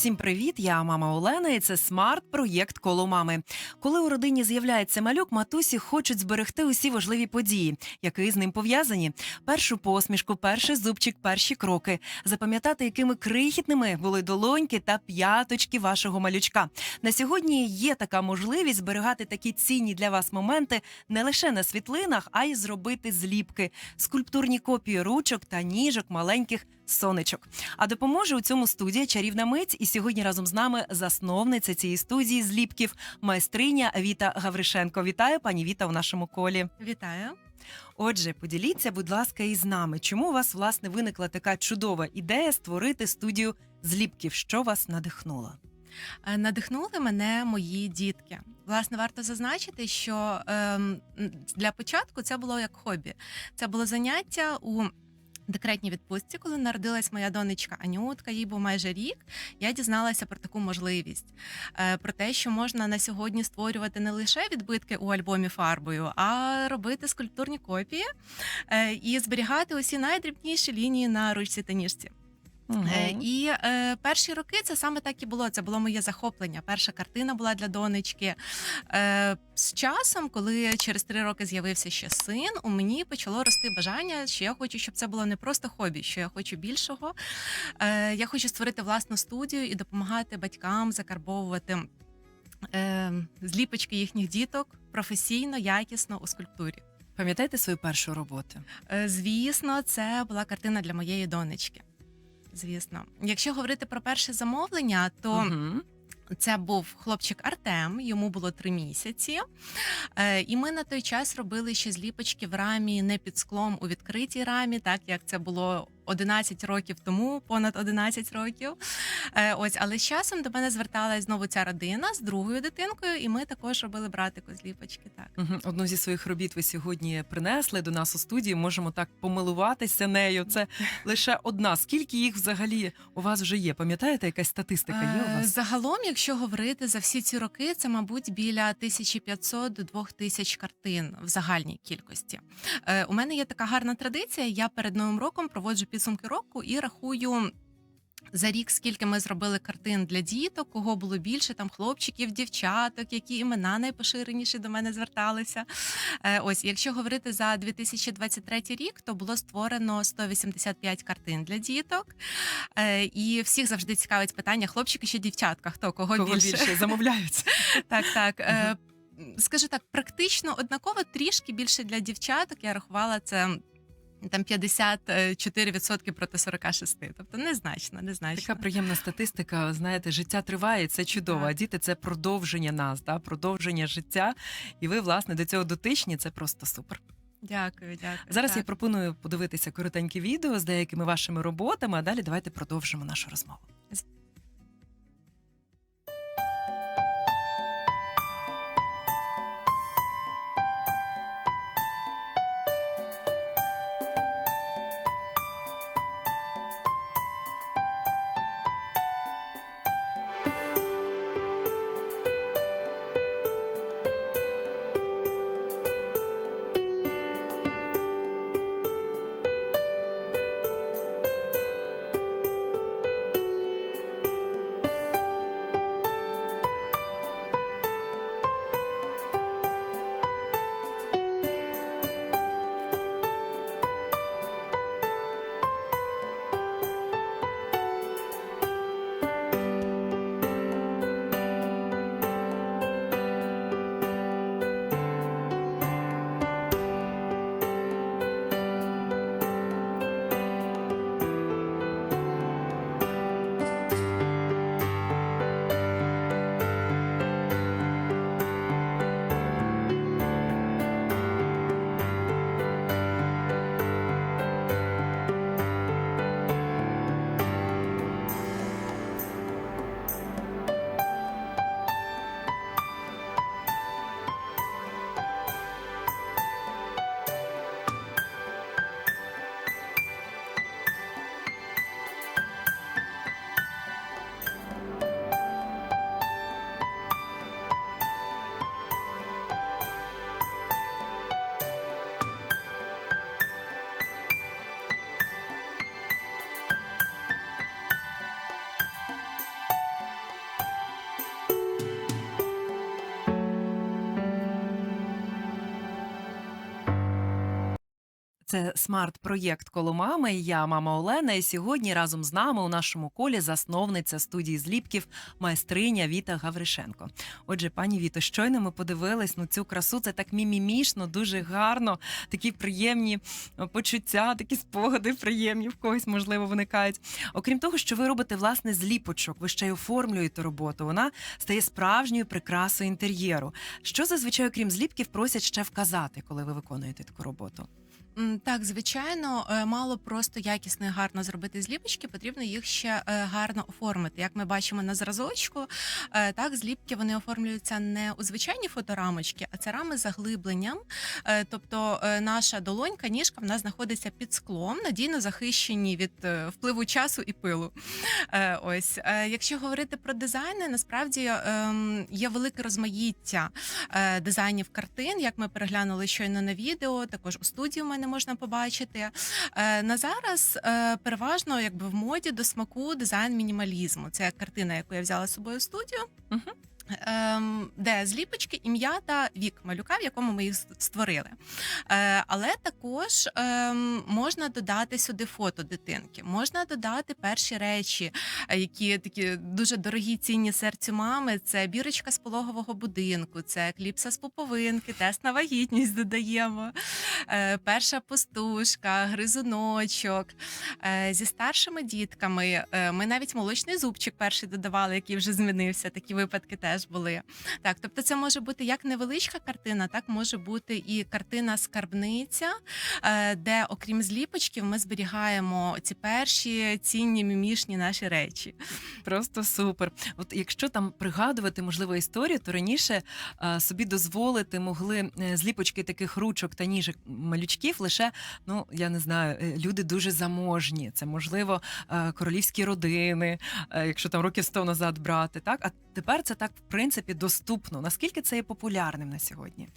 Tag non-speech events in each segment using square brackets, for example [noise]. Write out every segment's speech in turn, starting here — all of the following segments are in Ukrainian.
Всім привіт! Я мама Олена, і це смарт-проєкт коло мами. Коли у родині з'являється малюк, матусі хочуть зберегти усі важливі події, які з ним пов'язані. Першу посмішку, перший зубчик, перші кроки. Запам'ятати, якими крихітними були долоньки та п'яточки вашого малючка. На сьогодні є така можливість зберігати такі цінні для вас моменти не лише на світлинах, а й зробити зліпки, скульптурні копії ручок та ніжок маленьких сонечок. А допоможе у цьому студія чарівна мить. І сьогодні разом з нами засновниця цієї студії зліпків, майстриня Віта Гавришенко. Вітаю, пані Віта, у нашому колі. Вітаю. Отже, поділіться, будь ласка, із нами. Чому у вас власне виникла така чудова ідея створити студію зліпків? Що вас надихнуло? Е, Надихнули мене мої дітки. Власне, варто зазначити, що ем, для початку це було як хобі. Це було заняття у декретній відпустці, коли народилась моя донечка Анютка, їй був майже рік. Я дізналася про таку можливість, е, про те, що можна на сьогодні створювати не лише відбитки у альбомі фарбою, а робити скульптурні копії е, і зберігати усі найдрібніші лінії на ручці та ніжці. Е, І е, перші роки це саме так і було. Це було моє захоплення. Перша картина була для донечки. Е, з часом, коли через три роки з'явився ще син, у мені почало рости бажання, що я хочу, щоб це було не просто хобі, що я хочу більшого. Е, я хочу створити власну студію і допомагати батькам закарбовувати е, зліпочки їхніх діток професійно, якісно у скульптурі. Пам'ятаєте свою першу роботу? Е, Звісно, це була картина для моєї донечки. Звісно, якщо говорити про перше замовлення, то Угу. це був хлопчик Артем, йому було три місяці. Е, і ми на той час робили ще зліпочки в рамі не під склом у відкритій рамі, так як це було 11 років тому, понад 11 років. Е, ось, але з часом до мене зверталась знову ця родина з другою дитинкою, і ми також робили братику зліпочки. Так. Мгм. Одну зі своїх робіт ви сьогодні принесли до нас у студії. Можемо так помилуватися нею. Це [laughs] лише одна. Скільки їх взагалі у вас вже є? Пам'ятаєте, якась статистика є у Е, вас? Загалом, якщо говорити за всі ці роки, це мабуть біля 1500 до 2000 картин в загальній кількості. Е, У мене є така гарна традиція. Я перед новим роком проводжу підсумки року і рахую. За рік, скільки ми зробили картин для діток, кого було більше, там хлопчиків, дівчаток, які імена найпоширеніші до мене зверталися. Е, ось, якщо говорити за 2023 рік, то було створено 185 картин для діток. Е, і всіх завжди цікавить питання: хлопчики чи дівчатка? Хто кого, Кого більше? більше замовляються? [laughs] Так, так. Е, скажу так, практично однаково трішки більше для дівчаток. Я рахувала це. Там 54% проти 46, тобто незначно, незначно. Така приємна статистика. Знаєте, життя триває, це чудово. Так. А діти це продовження нас, да? продовження життя. І ви, власне, до цього дотичні. Це просто супер. Дякую, дякую. Зараз я пропоную подивитися коротеньке відео з деякими вашими роботами. А далі давайте продовжимо нашу розмову. Це смарт-проєкт коло мами. Я мама Олена. І сьогодні разом з нами у нашому колі засновниця студії зліпків майстриня Віта Гавришенко. Отже, пані Віто, щойно ми подивились на цю красу. Це так мімімішно, дуже гарно. Такі приємні е, почуття, такі спогади приємні в когось можливо виникають. Окрім того, що ви робите власне зліпочок, ви ще й оформлюєте роботу. Вона стає справжньою прикрасою інтер'єру. Що зазвичай, окрім зліпків, просять ще вказати, коли ви виконуєте таку роботу? Так, звичайно, е, мало просто якісно і гарно зробити зліпочки, потрібно їх ще е, гарно оформити. Як ми бачимо на зразочку, е, так зліпки вони оформлюються не у звичайні фоторамочки, а це рами заглибленням. Тобто наша долонька, ніжка вона знаходиться під склом, надійно захищені від впливу часу і пилу. Ось, якщо говорити про дизайни, насправді ем, є велике розмаїття дизайнів картин, як ми переглянули щойно на відео, також у студії у мене можна побачити. Е, На зараз е, переважно якби в моді до смаку дизайн мінімалізму. Це картина, яку я взяла з собою в студію. Ем, де зліпочки, ім'я та вік малюка, в якому ми їх створили. Е, але також ем, можна додати сюди фото дитинки, можна додати перші речі, які такі дуже дорогі, цінні серцю мами. Це бірочка з пологового будинку, це кліпса з пуповинки, тест на вагітність додаємо. Е, перша пустушка, гризуночок. Е, зі старшими дітками е, ми навіть молочний зубчик перший додавали, який вже змінився. Такі випадки теж були. Так, тобто, це може бути як невеличка картина, так може бути і картина скарбниця, де, окрім зліпочків, ми зберігаємо ці перші цінні мімішні наші речі. Просто супер. От якщо там пригадувати можливо історію, то раніше собі дозволити могли зліпочки таких ручок та ніжок малючків лише ну я не знаю, е, люди дуже заможні. Це можливо е, королівські родини, е, якщо там років 100 назад брати. Так, а тепер це так в принципі доступно. Наскільки це є популярним на сьогодні?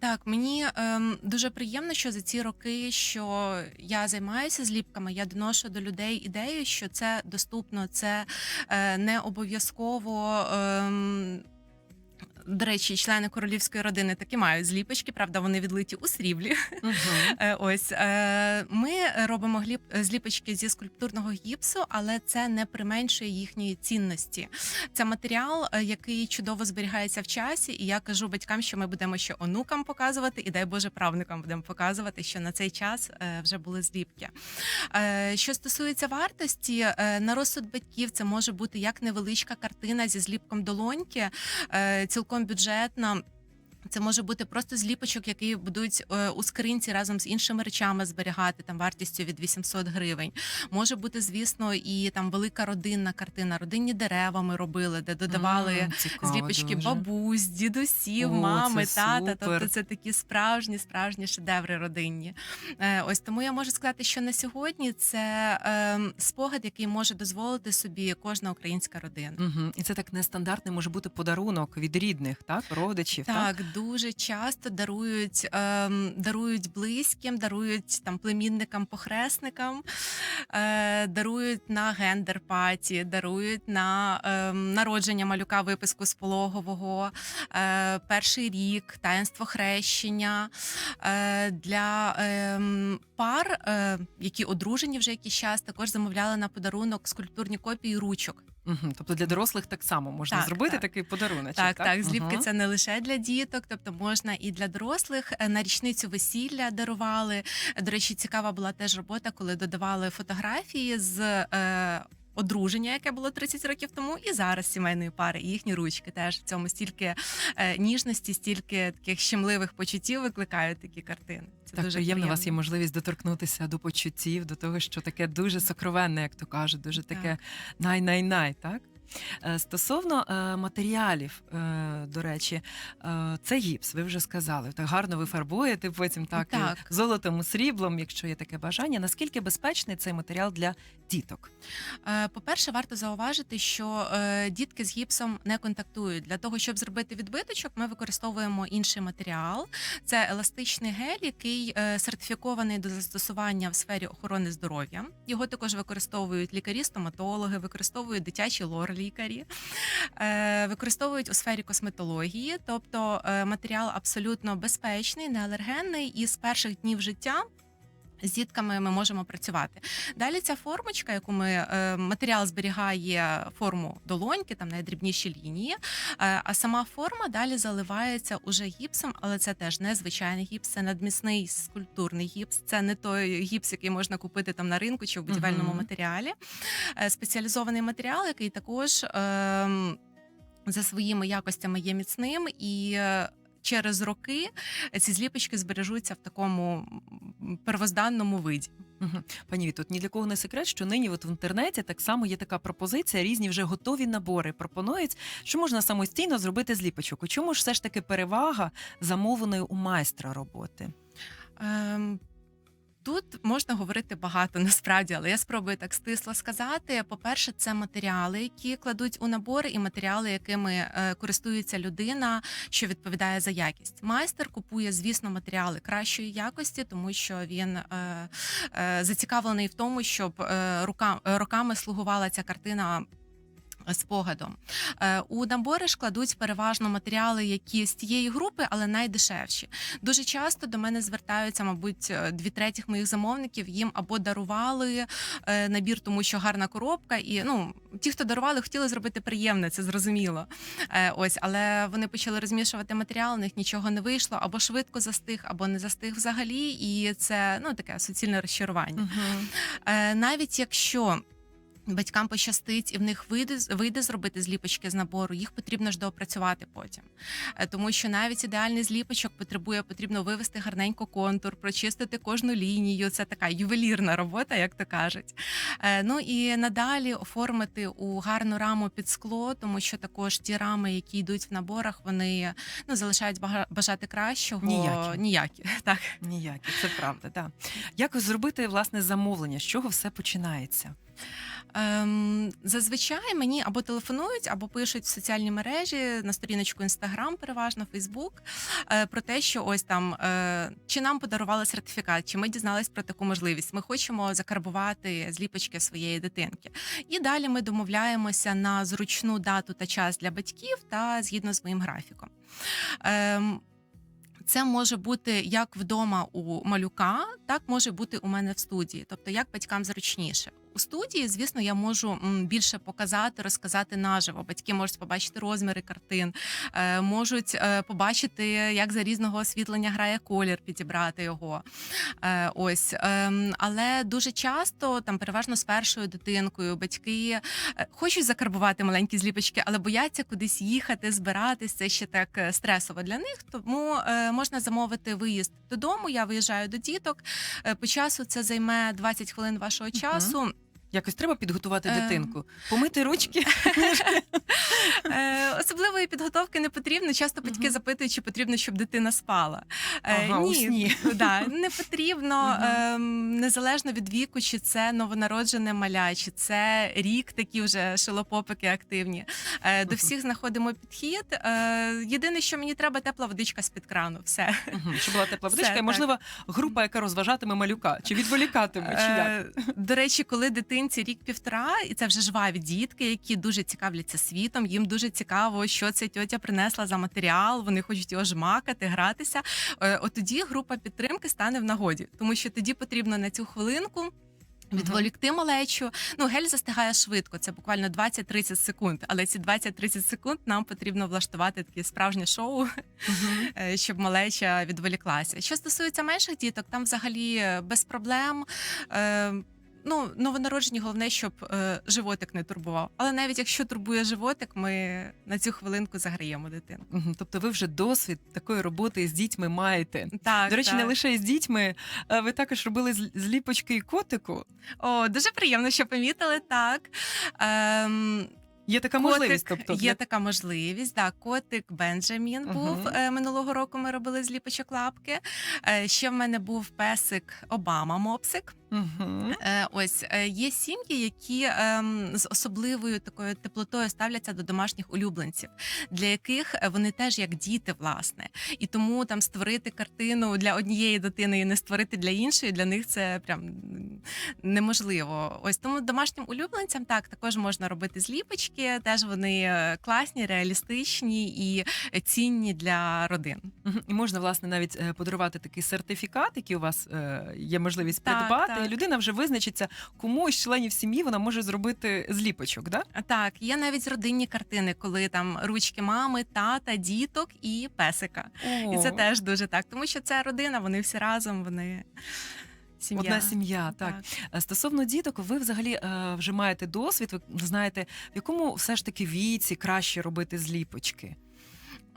Так, мені ем, дуже приємно, що за ці роки, що я займаюся зліпками, я доношу до людей ідею, що це доступно, це не обов'язково. До речі, члени королівської родини таки мають зліпочки, правда, вони відлиті у сріблі. [laughs] Е, Ось е, ми робимо гліп зліпочки зі скульптурного гіпсу, але це не применшує їхньої цінності. Це матеріал, е, який чудово зберігається в часі. І я кажу батькам, що ми будемо ще онукам показувати, і дай Боже правникам будемо показувати, що на цей час е, вже були зліпки. Е, Що стосується вартості, е, на розсуд батьків це може бути як невеличка картина зі зліпком долоньки, е, цілком бюджетна. Це може бути просто зліпочок, який будуть е, у скринці разом з іншими речами зберігати там вартістю від 800 гривень. Може бути, звісно, і там велика родинна картина. Родинні дерева ми робили, де додавали М, цікаво зліпочки дуже. бабусь, дідусів, О, мами, тата. супер. Тобто це такі справжні, справжні шедеври родинні. Е, Ось тому я можу сказати, що на сьогодні це ем, спогад, який може дозволити собі кожна українська родина. Угу. І це так нестандартний може бути подарунок від рідних, так родичів. Так, Так, дуже часто дарують, ем, дарують близьким, дарують там племінникам, похресникам, е, дарують на гендер-паті, дарують на ем, народження малюка виписку з пологового, е, перший рік, таїнство хрещення. Е, для ем, пар, е, які одружені вже якийсь час, також замовляли на подарунок скульптурні копії ручок. Угу. Тобто для дорослих так само можна Так, зробити так. такий подарунок. Так, так, зліпки Мгм. це не лише для діток, тобто можна і для дорослих. Е, На річницю весілля дарували. До речі, цікава була теж робота, коли додавали фотографії з. Е, Одруження, яке було 30 років тому, і зараз сімейної пари, і їхні ручки теж в цьому стільки е, ніжності, стільки таких щемливих почуттів викликають такі картини. Це Так дуже приємно, у вас є можливість доторкнутися до почуттів, до того, що таке дуже сокровенне, як то кажуть, дуже таке най-най-най, так? Е, Стосовно е, матеріалів, е, до речі, це гіпс, ви вже сказали. Так гарно ви фарбуєте потім так, Так. золотом, і сріблом, якщо є таке бажання. Наскільки безпечний цей матеріал для діток? По-перше, варто зауважити, що дітки з гіпсом не контактують. Для того, щоб зробити відбиточок, ми використовуємо інший матеріал. Це еластичний гель, який сертифікований до застосування в сфері охорони здоров'я. Його також використовують лікарі-стоматологи, використовують дитячі лор-лікарі, е, використовують у сфері косметології, тобто е, матеріал абсолютно безпечний, неалергенний і з перших днів життя. З дітками ми можемо працювати. Далі ця формочка, яку ми е, матеріал зберігає форму долоньки, там найдрібніші лінії. Е, а сама форма далі заливається уже гіпсом, але це теж не звичайний гіпс, це надмісний скульптурний гіпс. Це не той гіпс, який можна купити там на ринку чи в будівельному Мгм. матеріалі. Е, спеціалізований матеріал, який також е, за своїми якостями є міцним і. Через роки ці зліпочки збережуться в такому первозданному виді. Пані Віт, тут ні для кого не секрет, що нині от в інтернеті так само є така пропозиція, різні вже готові набори пропонують, що можна самостійно зробити зліпочок. У чому ж все ж таки перевага замовленої у майстра роботи? Ем, Тут можна говорити багато насправді, але я спробую так стисло сказати. По-перше, це матеріали, які кладуть у набори, і матеріали, якими е, користується людина, що відповідає за якість. Майстер купує, звісно, матеріали кращої якості, тому що він е, е, зацікавлений в тому, щоб рука, роками слугувала ця картина. Спогадом Е, у набори ж кладуть переважно матеріали, які з тієї групи, але найдешевші. Дуже часто до мене звертаються, мабуть, е, дві третіх моїх замовників. Їм або дарували е, набір, тому що гарна коробка, і ну ті, хто дарували, хотіли зробити приємне, це зрозуміло. Ось, але вони почали розмішувати матеріал, у них нічого не вийшло, або швидко застиг, або не застиг взагалі. І це ну таке суцільне розчарування. Е, навіть якщо батькам пощастить і в них вийде вийде зробити зліпочки з набору, їх потрібно ж доопрацювати потім. Е, Тому що навіть ідеальний зліпочок потребує потрібно вивести гарненько контур, прочистити кожну лінію. Це така ювелірна робота, як то кажуть. Е, Ну і надалі оформити у гарну раму під скло, тому що також ті рами, які йдуть в наборах, вони ну залишають бажати кращого. Ніякі. Ніякі. [laughs] Так. Ніякі, це правда. Так. Як зробити власне замовлення? З чого все починається? Ем, зазвичай мені або телефонують, або пишуть в соціальні мережі на сторіночку Інстаграм, переважно Фейсбук, е, про те, що ось там е, чи нам подарували сертифікат, чи ми дізнались про таку можливість. Ми хочемо закарбувати зліпочки своєї дитинки. І далі ми домовляємося на зручну дату та час для батьків та згідно з моїм графіком. Ем, це може бути як вдома у малюка, так може бути у мене в студії, тобто як батькам зручніше. У студії, звісно, я можу більше показати, розказати наживо. Батьки можуть побачити розміри картин, е, можуть е, побачити, як за різного освітлення грає колір, підібрати його. Е, ось, ем, але дуже часто, там переважно з першою дитинкою, батьки хочуть закарбувати маленькі зліпочки, але бояться кудись їхати, збиратись. Це ще так стресово для них. Тому можна замовити виїзд додому. Я виїжджаю до діток. По часу це займе 20 хвилин вашого часу. Якось треба підготувати Ем. дитинку, помити ручки. [laughs] Е, особливої підготовки не потрібно. Часто батьки запитують, чи потрібно, щоб дитина спала. Е, Ага, у сні. Да, не потрібно ем, незалежно від віку, чи це новонароджене маля, чи це рік, такі вже шилопопики активні. Е, До всіх знаходимо підхід. Єдине, що мені треба, тепла водичка з під крану. Все. Щоб була тепла водичка, і можливо, група, яка розважатиме малюка, чи відволікатиме, чи як? До речі, коли дитинці рік-півтора, і це вже жваві дітки, які дуже цікавляться світом. Їм дуже цікаво, що ця тьотя принесла за матеріал. Вони хочуть його жмакати, гратися. Е, От тоді група підтримки стане в нагоді, тому що тоді потрібно на цю хвилинку. Відволікти малечу. Ну, гель застигає швидко, це буквально 20-30 секунд. Але ці 20-30 секунд нам потрібно влаштувати таке справжнє шоу, Мгм. [laughs] е, щоб малеча відволіклася. Що стосується менших діток, там взагалі е, без проблем. Ну, новонароджені, головне, щоб е, животик не турбував. Але навіть якщо турбує животик, ми на цю хвилинку заграємо дитину. Мгм. Тобто ви вже досвід такої роботи з дітьми маєте. Так, До речі, так. не лише з дітьми, а ви також робили зл- зліпочки і котику. О, дуже приємно, що помітили так. Ем, Є така Котик, можливість. Тобто, є для- така можливість. Да, котик Бенджамін Мгм. був е, минулого року. Ми робили зліпочок лапки. Е, ще в мене був песик Обама Мопсик. Угу. Ось е, є сім'ї, які ем, з особливою такою теплотою ставляться до домашніх улюбленців, для яких е, вони теж як діти, власне, і тому там створити картину для однієї дитини і не створити для іншої, для них це прям неможливо. Ось тому домашнім улюбленцям так також можна робити зліпочки. Теж вони класні, реалістичні і цінні для родин. І можна власне навіть подарувати такий сертифікат, який у вас є можливість Так, придбати. так. І людина вже визначиться, кому із членів сім'ї вона може зробити зліпочок. Да? Так, є навіть родинні картини, коли там ручки мами, тата, діток і песика. І це теж дуже так, тому що це родина, вони всі разом, вони сім'я. Одна сім'я, так. Е, Стосовно діток, ви взагалі е, вже маєте досвід. Ви знаєте, в якому все ж таки віці краще робити зліпочки.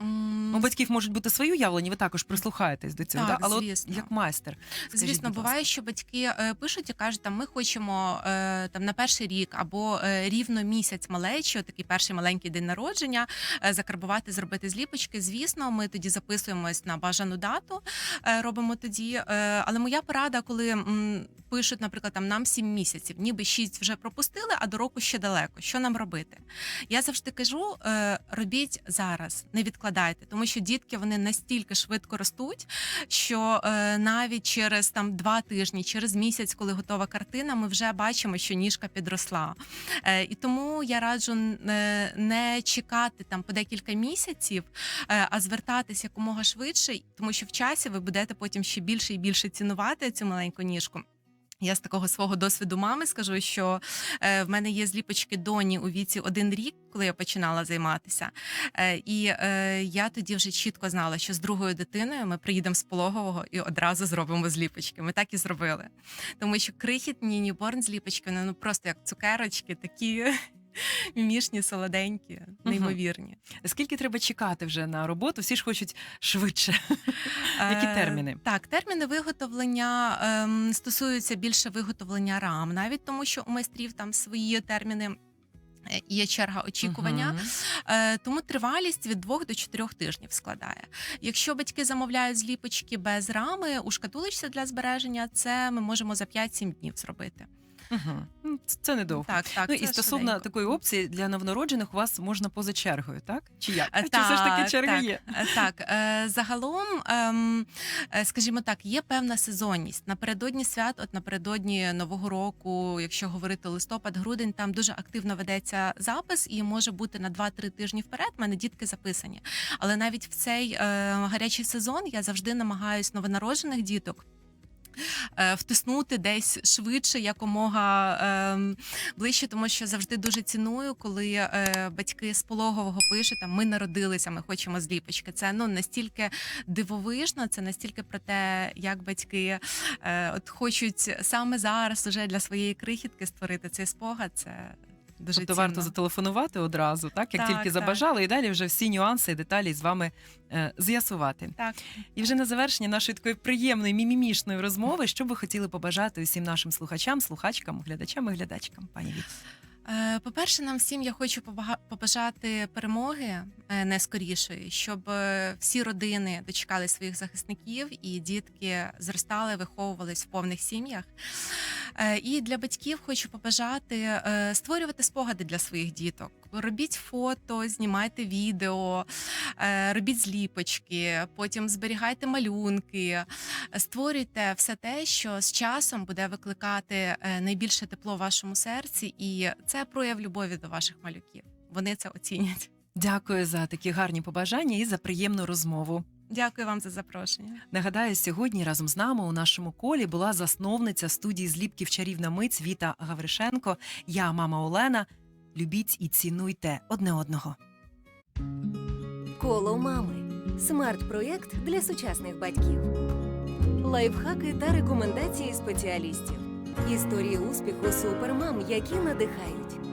М, У батьків можуть бути свої уявлення, ви також прислухаєтесь до цього, Так, да? але звісно. от як майстер. скажіть, Звісно, буває, що батьки е, пишуть і кажуть, там ми хочемо е, там на перший рік або е, рівно місяць малечі, такий перший маленький день народження, е, закарбувати, зробити зліпочки. Звісно, ми тоді записуємось на бажану дату, е, робимо тоді. Е, але моя порада, коли м, пишуть, наприклад, там нам 7 місяців, ніби 6 вже пропустили, а до року ще далеко. Що нам робити? Я завжди кажу: е, робіть зараз, не відкладайте, тому що дітки вони настільки швидко ростуть, що е, навіть через там два тижні, через місяць, коли готова картина, ми вже бачимо, що ніжка підросла. Е, і тому я раджу е, не чекати там по декілька місяців, е, а звертатись якомога швидше, тому що в часі ви будете потім ще більше і більше цінувати цю маленьку ніжку. Я з такого свого досвіду мами скажу, що е, в мене є зліпочки доні у віці один рік, коли я починала займатися. Е, і е, я тоді вже чітко знала, що з другою дитиною ми приїдемо з пологового і одразу зробимо зліпочки. Ми так і зробили. Тому що крихітні ньюборн зліпочки, вони ну просто як цукерочки, такі [laughs] мімішні, солоденькі, неймовірні. Скільки треба чекати вже на роботу? Всі ж хочуть швидше. [laughs] Які Е, терміни? Так, терміни виготовлення ем, стосуються більше виготовлення рам, навіть тому, що у майстрів там свої терміни. е, Є черга очікування, Мгм. Е, тому тривалість від двох до чотирьох тижнів складає. Якщо батьки замовляють зліпочки без рами у шкатулочці для збереження, це ми можемо за 5-7 днів зробити. Ну, Це недовго. Так, так. ну це і стосовно швиденько. такої опції для новонароджених у вас можна поза чергою, так? Чи як? Е, [laughs] Чи все ж таки так, черга так. є? Е, Так, е, загалом, ем, скажімо так, є певна сезонність. Напередодні свят, от напередодні нового року, якщо говорити листопад, грудень, там дуже активно ведеться запис і може бути на 2-3 тижні вперед. в мене дітки записані. Але навіть в цей гарячий сезон я завжди намагаюсь новонароджених діток. Е, Втиснути десь швидше, якомога ем, ближче, тому що завжди дуже ціную, коли е, батьки з пологового пишуть, там ми народилися, ми хочемо зліпочки. Це ну настільки дивовижно, це настільки про те, як батьки е, от хочуть саме зараз уже для своєї крихітки створити цей спогад. Це дуже Тобто цінно. варто зателефонувати одразу, так як Так, тільки так. забажали, і далі вже всі нюанси і деталі з вами е, з'ясувати. Так. І вже на завершення нашої такої приємної мімімішної розмови, що би хотіли побажати усім нашим слухачам, слухачкам, глядачам і глядачкам, пані Віт. Е, По-перше, нам всім я хочу побажати перемоги е, найскорішої, щоб е, всі родини дочекали своїх захисників і дітки зростали, виховувались в повних сім'ях. І для батьків хочу побажати створювати спогади для своїх діток. Робіть фото, знімайте відео, е, робіть зліпочки, потім зберігайте малюнки, створюйте все те, що з часом буде викликати е, найбільше тепло в вашому серці, і це прояв любові до ваших малюків. Вони це оцінять. Дякую за такі гарні побажання і за приємну розмову. Дякую вам за запрошення. Нагадаю, сьогодні разом з нами у нашому колі була засновниця студії зліпків чарівна мить Віта Гавришенко. Я мама Олена. Любіть і цінуйте одне одного. Коло мами смарт-проєкт для сучасних батьків. Лайфхаки та рекомендації спеціалістів. Історії успіху супермам, які надихають.